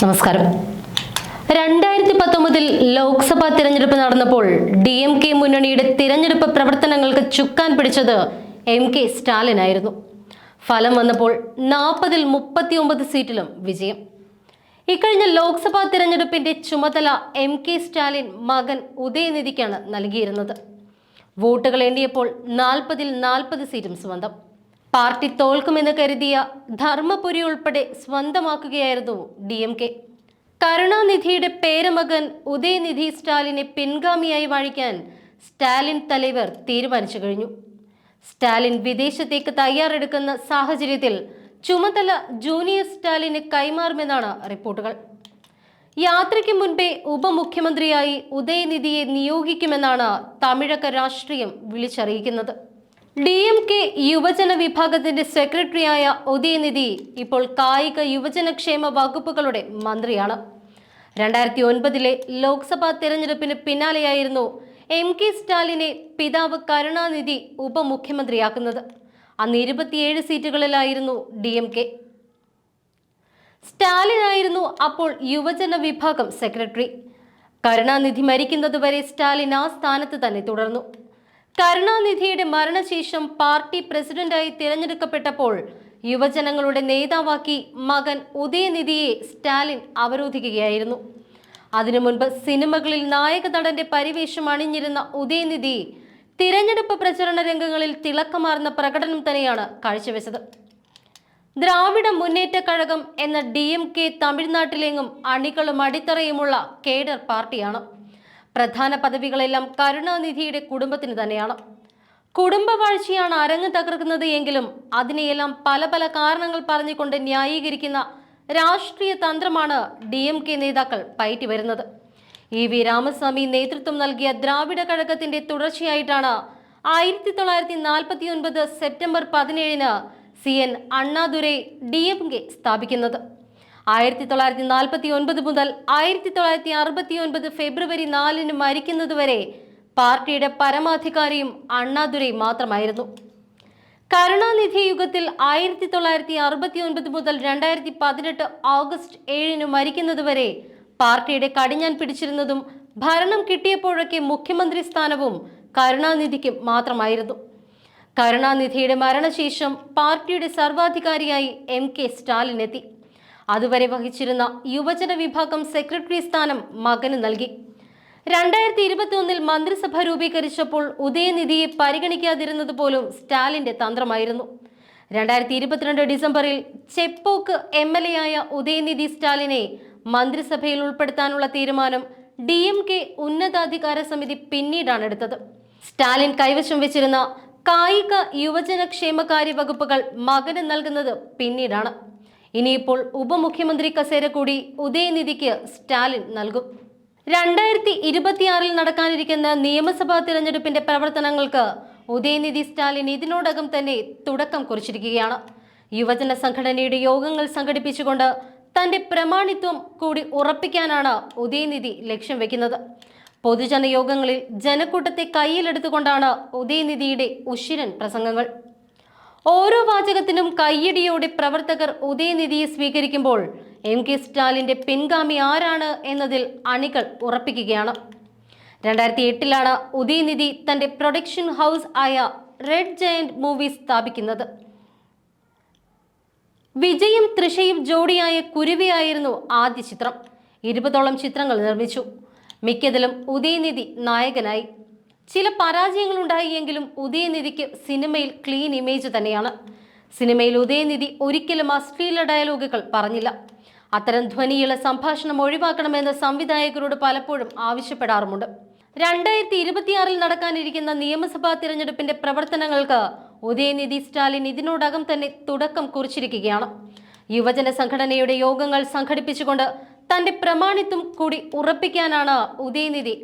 നമസ്കാരം. രണ്ടായിരത്തി പത്തൊമ്പതിൽ ലോക്സഭാ തിരഞ്ഞെടുപ്പ് നടന്നപ്പോൾ ഡി എം കെ മുന്നണിയുടെ തിരഞ്ഞെടുപ്പ് പ്രവർത്തനങ്ങൾക്ക് ചുക്കാൻ പിടിച്ചത് എം കെ സ്റ്റാലിനായിരുന്നു ഫലം വന്നപ്പോൾ നാൽപ്പതിൽ മുപ്പത്തിയൊമ്പത് സീറ്റിലും വിജയം. ഇക്കഴിഞ്ഞ ലോക്സഭാ തിരഞ്ഞെടുപ്പിന്റെ ചുമതല എം കെ സ്റ്റാലിൻ മകൻ ഉദയനിധിക്കാണ് നൽകിയിരുന്നത്. വോട്ടുകൾ എണ്ണിയപ്പോൾ നാൽപ്പതിൽ നാൽപ്പത് സീറ്റും സ്വന്തം. പാർട്ടി തോൽക്കുമെന്ന് കരുതിയ ധർമ്മപുരി ഉൾപ്പെടെ സ്വന്തമാക്കുകയായിരുന്നു ഡി എം കെ കരുണാനിധിയുടെ പേരമകൻ ഉദയനിധി സ്റ്റാലിനെ പിൻഗാമിയായി വാഴിക്കാൻ സ്റ്റാലിൻ തലവർ തീരുമാനിച്ചു കഴിഞ്ഞു. സ്റ്റാലിൻ വിദേശത്തേക്ക് തയ്യാറെടുക്കുന്ന സാഹചര്യത്തിൽ ചുമതല ജൂനിയർ സ്റ്റാലിന് കൈമാറുമെന്നാണ് റിപ്പോർട്ടുകൾ. യാത്രയ്ക്ക് മുൻപേ ഉപമുഖ്യമന്ത്രിയായി ഉദയനിധിയെ നിയോഗിക്കുമെന്നാണ് തമിഴക രാഷ്ട്രീയം വിളിച്ചറിയിക്കുന്നത്. ഡി എം കെ യുവജന വിഭാഗത്തിന്റെ സെക്രട്ടറിയായ ഉദയനിധി ഇപ്പോൾ കായിക യുവജനക്ഷേമ വകുപ്പുകളുടെ മന്ത്രിയാണ്. രണ്ടായിരത്തി ഒൻപതിലെ ലോക്സഭാ തെരഞ്ഞെടുപ്പിന് പിന്നാലെയായിരുന്നു എം കെ സ്റ്റാലിനെ പിതാവ് കരുണാനിധി ഉപമുഖ്യമന്ത്രിയാക്കുന്നത്. അന്ന് ഇരുപത്തിയേഴ് സീറ്റുകളിലായിരുന്നു ഡി എം കെ സ്റ്റാലിനായിരുന്നു അപ്പോൾ യുവജന വിഭാഗം സെക്രട്ടറി. കരുണാനിധി മരിക്കുന്നതുവരെ സ്റ്റാലിൻ ആ സ്ഥാനത്ത് തന്നെ തുടർന്നു. കരുണാനിധിയുടെ മരണശേഷം പാർട്ടി പ്രസിഡന്റായി തിരഞ്ഞെടുക്കപ്പെട്ടപ്പോൾ യുവജനങ്ങളുടെ നേതാവാക്കി മകൻ ഉദയനിധിയെ സ്റ്റാലിൻ അവരോധിക്കുകയായിരുന്നു. അതിനു മുൻപ് സിനിമകളിൽ നായക നടന്റെ പരിവേഷം അണിഞ്ഞിരുന്ന ഉദയനിധി തിരഞ്ഞെടുപ്പ് പ്രചരണ രംഗങ്ങളിൽ തിളക്കമാർന്ന പ്രകടനം തന്നെയാണ് കാഴ്ചവെച്ചത്. ദ്രാവിഡ മുന്നേറ്റ കഴകം എന്ന ഡി എം കെ തമിഴ്നാട്ടിലെങ്ങും അണികളും അടിത്തറയുമുള്ള കേഡർ പാർട്ടിയാണ്. പ്രധാന പദവികളെല്ലാം കരുണാനിധിയുടെ കുടുംബത്തിന് തന്നെയാണ്. കുടുംബവാഴ്ചയാണ് അരങ്ങ് തകർക്കുന്നത് എങ്കിലും അതിനെയെല്ലാം പല പല കാരണങ്ങൾ പറഞ്ഞുകൊണ്ട് ന്യായീകരിക്കുന്ന രാഷ്ട്രീയ തന്ത്രമാണ് ഡി എം കെ നേതാക്കൾ പയറ്റി വരുന്നത്. ഇ വി രാമസ്വാമി നേതൃത്വം നൽകിയ ദ്രാവിഡ കഴകത്തിന്റെ തുടർച്ചയായിട്ടാണ് ആയിരത്തി തൊള്ളായിരത്തി നാൽപ്പത്തി ഒൻപത് സെപ്റ്റംബർ പതിനേഴിന് C N Annadurai D M K സ്ഥാപിക്കുന്നത്. ആയിരത്തി തൊള്ളായിരത്തി നാൽപ്പത്തി ഒൻപത് മുതൽ ആയിരത്തി തൊള്ളായിരത്തി അറുപത്തി ഒൻപത് ഫെബ്രുവരി നാലിന് മരിക്കുന്നതുവരെ പാർട്ടിയുടെ പരമാധികാരിയും അണ്ണാദുരൈ മാത്രമായിരുന്നു. കരുണാനിധി യുഗത്തിൽ ആയിരത്തി തൊള്ളായിരത്തി അറുപത്തി ഒൻപത് മുതൽ രണ്ടായിരത്തി പതിനെട്ട് ഓഗസ്റ്റ് ഏഴിന് മരിക്കുന്നതുവരെ പാർട്ടിയുടെ കടിഞ്ഞാൻ പിടിച്ചിരുന്നതും ഭരണം കിട്ടിയപ്പോഴൊക്കെ മുഖ്യമന്ത്രി സ്ഥാനവും കരുണാനിധിക്കും മാത്രമായിരുന്നു. കരുണാനിധിയുടെ മരണശേഷം പാർട്ടിയുടെ സർവാധികാരിയായി എം കെ സ്റ്റാലിൻ എത്തി. അതുവരെ വഹിച്ചിരുന്ന യുവജന വിഭാഗം സെക്രട്ടറി സ്ഥാനം മകന് നൽകി. രണ്ടായിരത്തി ഇരുപത്തി ഒന്നിൽ മന്ത്രിസഭ രൂപീകരിച്ചപ്പോൾ ഉദയനിധിയെ പരിഗണിക്കാതിരുന്നത് പോലും സ്റ്റാലിന്റെ തന്ത്രമായിരുന്നു. രണ്ടായിരത്തി ഇരുപത്തിരണ്ട് ഡിസംബറിൽ ചെപ്പോക്ക് എം എൽ എ ആയ ഉദയനിധി സ്റ്റാലിനെ മന്ത്രിസഭയിൽ ഉൾപ്പെടുത്താനുള്ള തീരുമാനം ഡി എം കെ ഉന്നതാധികാര സമിതി പിന്നീടാണ് എടുത്തത്. സ്റ്റാലിൻ കൈവശം വെച്ചിരുന്ന കായിക യുവജന ക്ഷേമകാര്യ വകുപ്പുകൾ മകന് നൽകുന്നത് പിന്നീടാണ്. ഇനിയിപ്പോൾ ഉപമുഖ്യമന്ത്രി കസേര കൂടി ഉദയനിധിക്ക് സ്റ്റാലിൻ നൽകും. രണ്ടായിരത്തി ഇരുപത്തിയാറിൽ നടക്കാനിരിക്കുന്ന നിയമസഭാ തിരഞ്ഞെടുപ്പിന്റെ പ്രവർത്തനങ്ങൾക്ക് ഉദയനിധി സ്റ്റാലിൻ ഇതിനോടകം തന്നെ തുടക്കം കുറിച്ചിരിക്കുകയാണ്. യുവജന സംഘടനയുടെ യോഗങ്ങൾ സംഘടിപ്പിച്ചുകൊണ്ട് തന്റെ പ്രമാണിത്വം കൂടി ഉറപ്പിക്കാനാണ് ഉദയനിധി ലക്ഷ്യം വെക്കുന്നത്. പൊതുജനയോഗങ്ങളിൽ ജനക്കൂട്ടത്തെ കയ്യിലെടുത്തുകൊണ്ടാണ് ഉദയനിധിയുടെ ഉശിരൻ പ്രസംഗങ്ങൾ. ഓരോ വാചകത്തിനും കയ്യടിയോടെ പ്രവർത്തകർ ഉദയനിധിയെ സ്വീകരിക്കുമ്പോൾ എം കെ സ്റ്റാലിന്റെ പിൻഗാമി ആരാണ് എന്നതിൽ അണികൾ ഉറപ്പിക്കുകയാണ്. രണ്ടായിരത്തി എട്ടിലാണ് ഉദയനിധി തന്റെ പ്രൊഡക്ഷൻ ഹൗസ് ആയ റെഡ് ജയന്റ് മൂവീസ് സ്ഥാപിക്കുന്നത്. വിജയും തൃഷയും ജോഡിയായ കുരുവിയായിരുന്നു ആദ്യ ചിത്രം. ഇരുപതോളം ചിത്രങ്ങൾ നിർമ്മിച്ചു. മിക്കതിലും ഉദയനിധി നായകനായി. ചില പരാജയങ്ങൾ ഉണ്ടായിയെങ്കിലും ഉദയനിധിക്ക് സിനിമയിൽ ക്ലീൻ ഇമേജ് തന്നെയാണ്. സിനിമയിൽ ഉദയനിധി ഒരിക്കലും അശ്ലീല ഡയലോഗുകൾ പറഞ്ഞില്ല. അത്തരം ധ്വനിയുള്ള സംഭാഷണം ഒഴിവാക്കണമെന്ന് സംവിധായകരോട് പലപ്പോഴും ആവശ്യപ്പെടാറുമുണ്ട്. രണ്ടായിരത്തി ഇരുപത്തിയാറിൽ നടക്കാനിരിക്കുന്ന നിയമസഭാ തിരഞ്ഞെടുപ്പിന്റെ പ്രവർത്തനങ്ങൾക്ക് ഉദയനിധി സ്റ്റാലിൻ ഇതിനോടകം തന്നെ തുടക്കം കുറിച്ചിരിക്കുകയാണ്. യുവജന സംഘടനയുടെ യോഗങ്ങൾ സംഘടിപ്പിച്ചുകൊണ്ട് തന്റെ പ്രമാണിത്വം കൂടി ഉറപ്പിക്കാനാണ് ഉദയനിധി